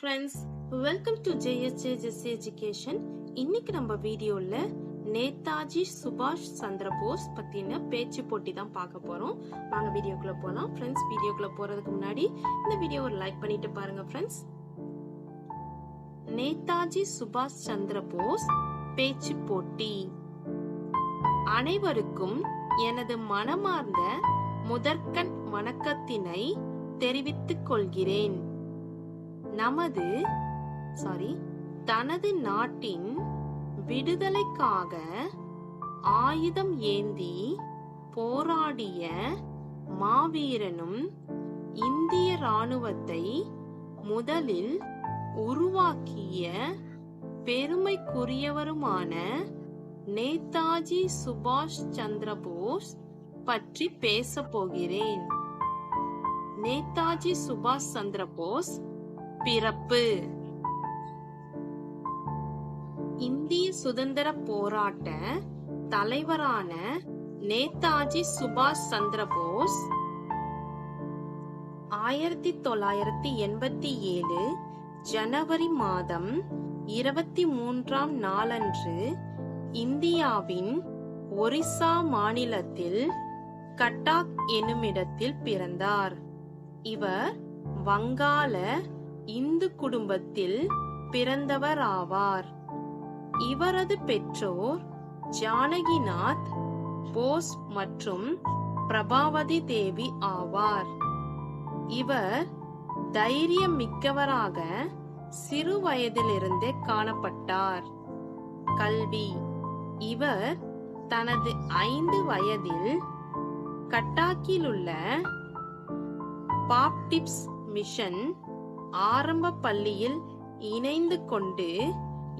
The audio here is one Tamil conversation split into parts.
ஃப்ரெண்ட்ஸ் வெல்கம் டு ஜேஎஸ்ஜே ஜெஸ் எஜுகேஷன் இன்னைக்கு நம்ம வீடியோல நேதாஜி சுபாஷ் சந்திர போஸ் பத்தின பேச்சு போட்டி தான் பார்க்க போறோம். வாங்க வீடியோக்குள்ள போலாம். ஃப்ரெண்ட்ஸ் வீடியோக்குள்ள போறதுக்கு முன்னாடி இந்த வீடியோ ஒரு லைக் பண்ணிட்டு பாருங்க ஃப்ரெண்ட்ஸ் நேதாஜி சுபாஷ் சந்திர போஸ் பேச்சு போட்டி. அனைவருக்கும் எனது மனமார்ந்த முதற்கண் வணக்கத்தினை தெரிவித்துக் கொள்கிறேன். நமது சாரி தனது நாட்டின் விடுதலைக்காக ஆயுதம் ஏந்தி போராடிய மாவீரனும் இந்திய ராணுவத்தை முதலில் உருவாக்கிய பெருமைக்குரியவருமான நேதாஜி சுபாஷ் சந்திர போஸ் பற்றி பேச போகிறேன். நேதாஜி சுபாஷ் சந்திர போஸ் பிறப்பு. இந்திய சுதந்திர போராட்ட தலைவரான நேதாஜி சுபாஷ் சந்திர போஸ் ஆயிரத்தி தொள்ளாயிரத்தி எண்பத்தி ஏழு ஜனவரி மாதம் இருபத்தி மூன்றாம் நாளன்று இந்தியாவின் ஒரிசா மாநிலத்தில் கட்டாக் எனுமிடத்தில் பிறந்தார். இவர் வங்காள இந்து குடும்பத்தில் பிறந்தவர் ஆவார் இவரது பெற்றோர் ஜானகிநாத் போஸ் மற்றும் பிரபாவதி தேவி ஆவார். இவர் தைரியம் மிக்கவராக சிறு வயதிலிருந்தே காணப்பட்டார். கல்வி. இவர் தனது ஐந்து வயதில் கட்டாக்கில் உள்ள பாப்டிப்ஸ் மிஷன் ஆரம்ப பள்ளியில் இணைந்து கொண்டு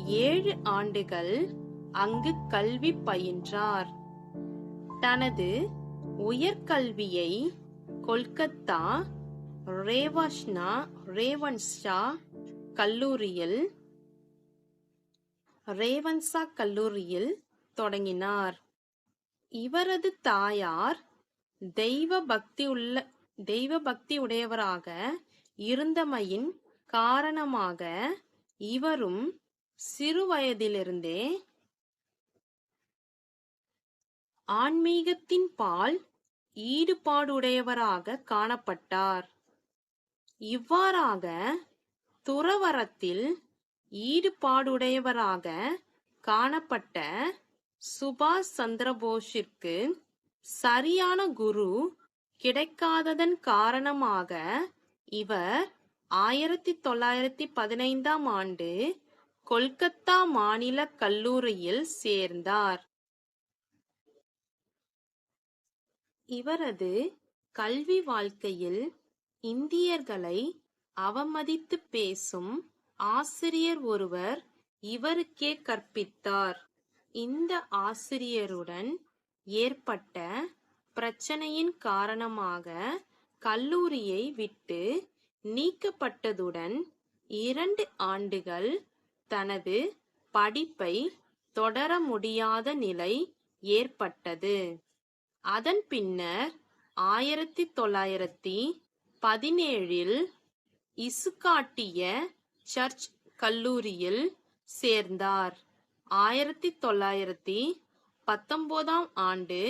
ஏழு ஆண்டுகள் அங்கு கல்வி பயின்றார். தனது உயர்கல்வியை கொல்கத்தா ரேவாஷ்னா ரேவன்ஷா கல்லூரியில் ரேவன்சா கல்லூரியில் தொடங்கினார். இவரது தாயார் தெய்வ பக்தி உள்ள தெய்வ பக்தி உடையவராக இருந்தமையின் காரணமாக இவரும் சிறுவயதிலிருந்தே ஆன்மீகத்தின் பால் ஈடுபாடுடையவராக காணப்பட்டார். இவ்வாறாக துறவரத்தில் ஈடுபாடுடையவராக காணப்பட்ட சுபாஷ் சந்திரபோஸிற்கு சரியான குரு கிடைக்காததன் காரணமாக இவர் ஆயிரத்தி தொள்ளாயிரத்தி பதினைந்தாம் ஆண்டு கொல்கத்தா மாநில கல்லூரியில் சேர்ந்தார். இவரது கல்வி வாழ்க்கையில் இந்தியர்களை அவமதித்து பேசும் ஆசிரியர் ஒருவர் இவருக்கே கற்பித்தார். இந்த ஆசிரியருடன் ஏற்பட்ட பிரச்சனையின் காரணமாக கல்லூரியை விட்டு நீக்கப்பட்டதுடன் இரண்டு ஆண்டுகள் தனது படிப்பை தொடர முடியாத நிலை ஏற்பட்டது. அதன் பின்னர் ஆயிரத்தி தொள்ளாயிரத்தி பதினேழில் இசுகாட்டிய சர்ச் கல்லூரியில் சேர்ந்தார். ஆயிரத்தி தொள்ளாயிரத்தி பத்தொன்பதாம் ஆண்டு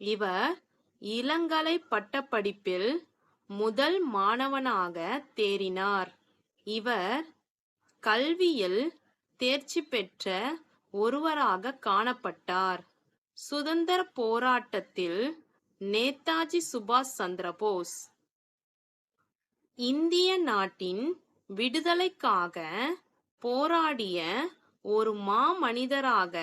இவர் இளங்கலை பட்டப்படிப்பில் முதல் மாணவனாக தேறினார். இவர் கல்வியில் தேர்ச்சி பெற்ற ஒருவராக காணப்பட்டார். சுதந்திர போராட்டத்தில் நேதாஜி சுபாஷ் சந்திரபோஸ் இந்திய நாட்டின் விடுதலைக்காக போராடிய ஒரு மாமனிதராக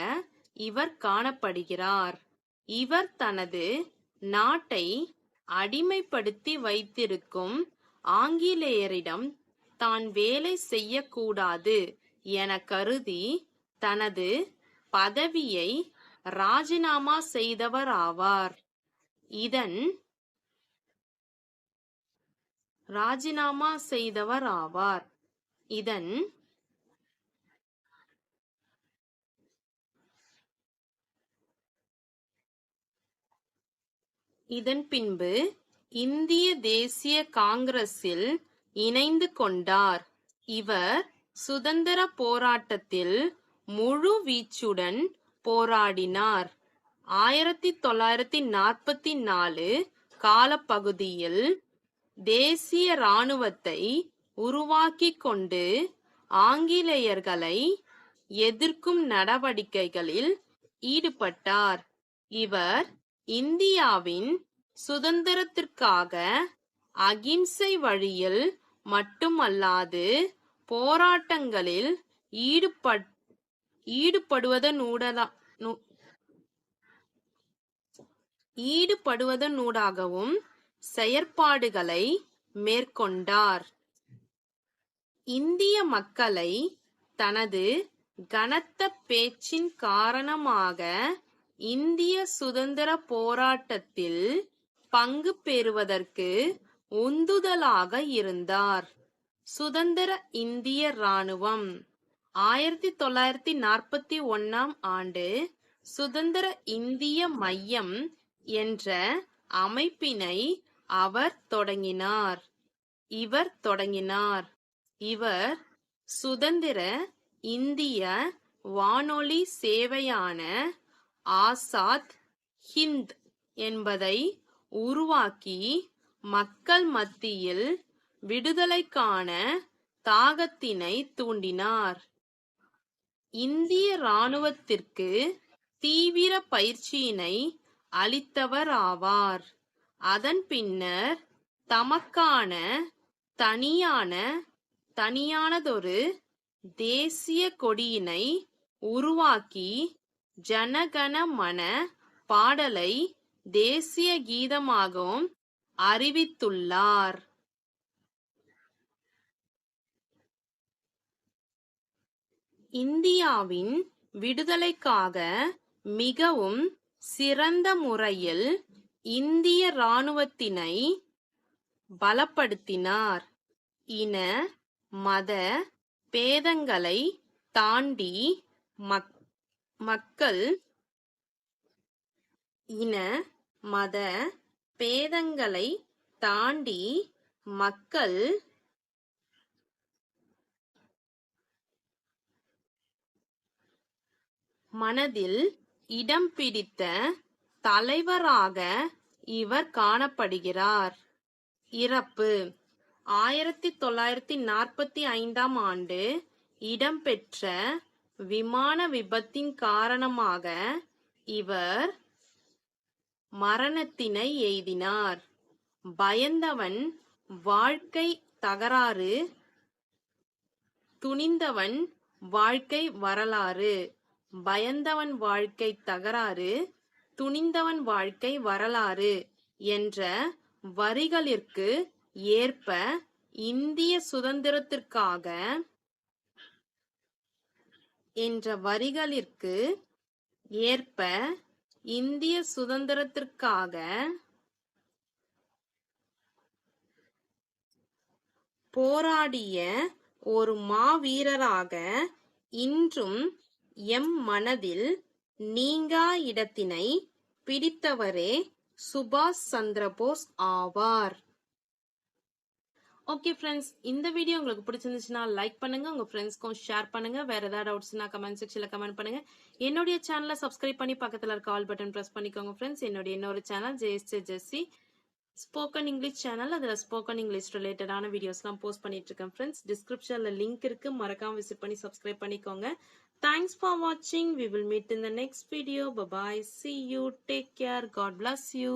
இவர் காணப்படுகிறார். இவர் தனது நாட்டை அடிமைப்படுத்தி வைத்திருக்கும் ஆங்கிலேயரிடம் தான் வேலை செய்யக்கூடாது என கருதி தனது பதவியை ராஜினாமா செய்தவர் ஆவார். இதன் ராஜினாமா செய்தவர் ஆவார். இதன் இதன் பின்பு இந்திய தேசிய காங்கிரஸில் இணைந்து கொண்டார். இவர் சுதந்திர போராட்டத்தில் முழு வீச்சுடன் போராடினார். ஆயிரத்தி தொள்ளாயிரத்தி நாற்பத்தி நாலு காலப்பகுதியில் தேசிய இராணுவத்தை உருவாக்கிக் கொண்டு ஆங்கிலேயர்களை எதிர்க்கும் நடவடிக்கைகளில் ஈடுபட்டார். இவர் இந்தியாவின் சுதந்திரத்திற்காக அகிம்சை வழியில் மட்டுமல்லாது போராட்டங்களில் ஈடுபட் ஈடுபடுவதனூடலா ஈடுபடுவதனூடாகவும் செயற்பாடுகளை மேற்கொண்டார். இந்திய மக்களை தனது கனத்த பேச்சின் காரணமாக இந்திய சுதந்திர போராட்டத்தில் பங்கு பெறுவதற்கு உந்துதலாக இருந்தார். சுதந்திர இந்திய ராணுவம் ஆயிரத்தி தொள்ளாயிரத்தி நாற்பத்தி ஒன்னாம் ஆண்டு சுதந்திர இந்திய மையம் என்ற அமைப்பினை அவர் தொடங்கினார். இவர் தொடங்கினார். இவர் சுதந்திர இந்திய வானொலி சேவையான ஆசாத் ஹிந்த் என்பதை உருவாக்கி மக்கள் மத்தியில் விடுதலைக்கான தாகத்தினை தூண்டினார். இந்திய இராணுவத்திற்கு தீவிர பயிற்சியினை அளித்தவர் ஆவார். அதன் பின்னர் தமக்கான தனியான தனியானதொரு தேசிய கொடியினை உருவாக்கி ஜனகண மன பாடலை தேசிய கீதமாகவும் அறிவித்துள்ளார். இந்தியாவின் விடுதலைக்காக மிகவும் சிறந்த முறையில் இந்திய இராணுவத்தினை பலப்படுத்தினார். இன மத பேதங்களை தாண்டி மக்- மக்கள் இன மத பேதங்களை தாண்டி மக்கள் மனதில் இடம் பிடித்த தலைவராக இவர் காணப்படுகிறார். இறப்பு. ஆயிரத்தி தொள்ளாயிரத்தி நாற்பத்தி ஐந்தாம் ஆண்டு இடம்பெற்ற விமான விபத்தின் காரணமாக இவர் மரணத்தினை எய்தினார். பயந்தவன் வாழ்க்கை தகராறு துணிந்தவன் வாழ்க்கை வரலாறு. பயந்தவன் வாழ்க்கை தகராறு துணிந்தவன் வாழ்க்கை வரலாறு என்ற வரிகளிற்கு ஏற்ப இந்திய சுதந்திரத்திற்காக என்ற வரிகளிற்கு ஏற்ப இந்திய சுதந்திரத்திற்காக போராடிய ஒரு மாவீரராக இன்றும் எம் மனதில் நீங்கா இடத்தினை பிடித்தவரே சுபாஷ் சந்திரபோஸ் ஆவார். ஓகே ஃப்ரெண்ட்ஸ் இந்த வீடியோ உங்களுக்கு பிடிச்சிருந்துச்சுன்னா லைக் பண்ணுங்க உங்க ஃப்ரெண்ட்ஸ்க்கும் ஷேர் பண்ணுங்க. வேற ஏதாவது டவுட்ஸ்னா கமெண்ட் செக்ஷன்ல கமெண்ட் பண்ணுங்க. என்னுடைய சேனலை சப்ஸ்கிரைப் பண்ணி பக்கத்துல இருக்க ஆல் பட்டன் பிரஸ் பண்ணிக்கோங்க ஃப்ரெண்ட்ஸ் என்னுடைய இன்னொரு சேனல் ஜெயஸ்டே ஜெஸ்ஸி ஸ்போக்கன் இங்கிலீஷ் சேனல் அதில் ஸ்போக்கன் இங்கிலீஷ் ரிலேட்டடான வீடியோஸ்லாம் போஸ்ட் பண்ணிட்டு இருக்கேன் ஃப்ரெண்ட்ஸ் டிஸ்கிரிப்ஷனில் லிங்க் இருக்கு மறக்காம விசிட் பண்ணி சப்ஸ்கிரைப் பண்ணிக்கோங்க. தேங்க்ஸ் ஃபார் வாட்சிங் we will meet in the next video bye bye see you take care God bless you